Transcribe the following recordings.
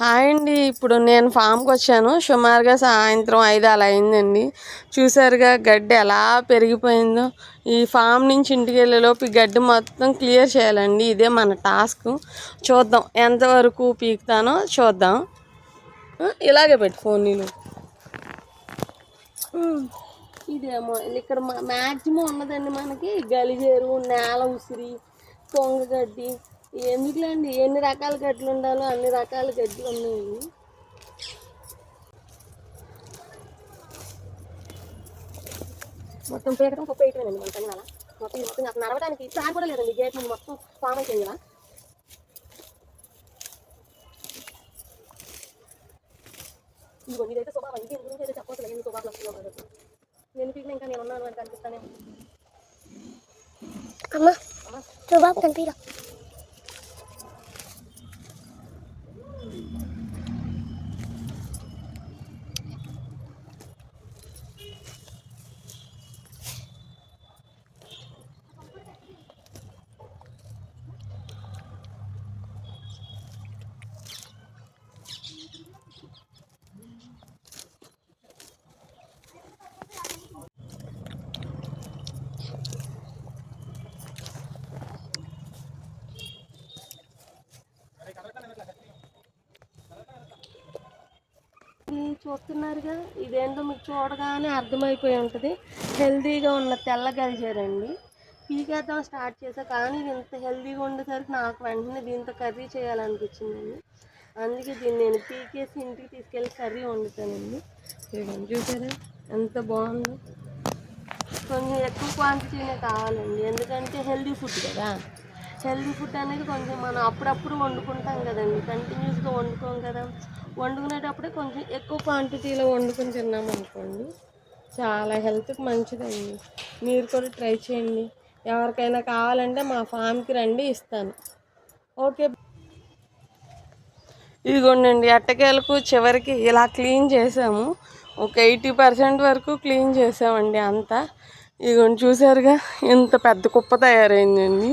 Hi అండి. ఇప్పుడు నేను ఫామ్కి వచ్చాను. సుమారుగా సాయంత్రం ఐదు అలా అయిందండి. చూసారుగా గడ్డి ఎలా పెరిగిపోయిందో. ఈ ఫామ్ నుంచి ఇంటికి వెళ్ళేలోపు ఈ గడ్డి మొత్తం క్లియర్ చేయాలండి. ఇదే మన టాస్క్. చూద్దాం ఎంతవరకు పీకుతానో చూద్దాం. ఇలాగే పెట్టు ఫోన్ నేను ఇదేమో ఇక్కడ మ్యాక్సిమం ఉన్నదండి మనకి గలిజేరు నేల ఉసిరి పొంగగడ్డి ఎందుకులేండి? ఎన్ని రకాల గడ్డలు ఉండాలో అన్ని రకాల గడ్డలు ఉన్నాయండి మొత్తం పీకటం కుప్ప వేయటమేనండి మన పని అలా మొత్తం మొత్తం అసలు నడవడానికి ప్లాన్ కూడా లేదండి. గేట్ నుండి మొత్తం ఫామ్ అయిపోయింది కదా ఇదిగో ఇదైతే స్వభావం ఇది గురించి అయితే చెప్పవచ్చు ఎన్ని స్వభావాలు వస్తుందో కదా నేను పీకిన ఇంకా నేను ఉన్నాను అని కనిపిస్తానే. అమ్మా అమ్మా స్వభావం కనిపించరా చూస్తున్నారుగా ఇదేంటో మీకు చూడగానే అర్థమైపోయి ఉంటుంది. హెల్తీగా ఉన్న తెల్ల గలిచారండి పీకేద్దాం స్టార్ట్ చేసా కానీ ఇది ఇంత హెల్దీగా ఉండేసరికి నాకు వెంటనే దీంతో కర్రీ చేయాలనిపించిందండి. అందుకే దీన్ని నేను పీకేసి ఇంటికి తీసుకెళ్ళి కర్రీ వండుతానండి. చూడండి చూసారా? ఎంత బాగుందో. కొంచెం ఎక్కువ క్వాంటిటీనే కావాలండి. ఎందుకంటే హెల్దీ ఫుడ్ కదా. హెల్దీ ఫుడ్ అనేది కొంచెం మనం అప్పుడప్పుడు వండుకుంటాం కదండి. కంటిన్యూస్గా వండుకోం కదా. వండుకునేటప్పుడే కొంచెం ఎక్కువ క్వాంటిటీలో వండుకొని తిన్నాం అనుకోండి చాలా హెల్త్కి మంచిదండి. మీరు కూడా ట్రై చేయండి. ఎవరికైనా కావాలంటే మా ఫామ్కి రండి ఇస్తాను. ఓకే ఇదిగోండి అట్టకేలకు చివరికి ఇలా క్లీన్ చేసాము. ఒక ఎయిటీ పర్సెంట్ వరకు క్లీన్ చేసామండి అంతా. ఇదిగోండి చూసారుగా ఇంత పెద్ద కుప్ప తయారైందండి.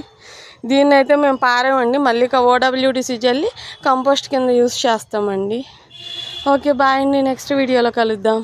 దీన్ని అయితే మేము పారామండి మళ్ళీ ఓడబ్ల్యూడిసి జల్లి కంపోస్ట్ కింద యూస్ చేస్తామండి. ఓకే బాయ్ అండి నెక్స్ట్ వీడియోలో కలుద్దాం.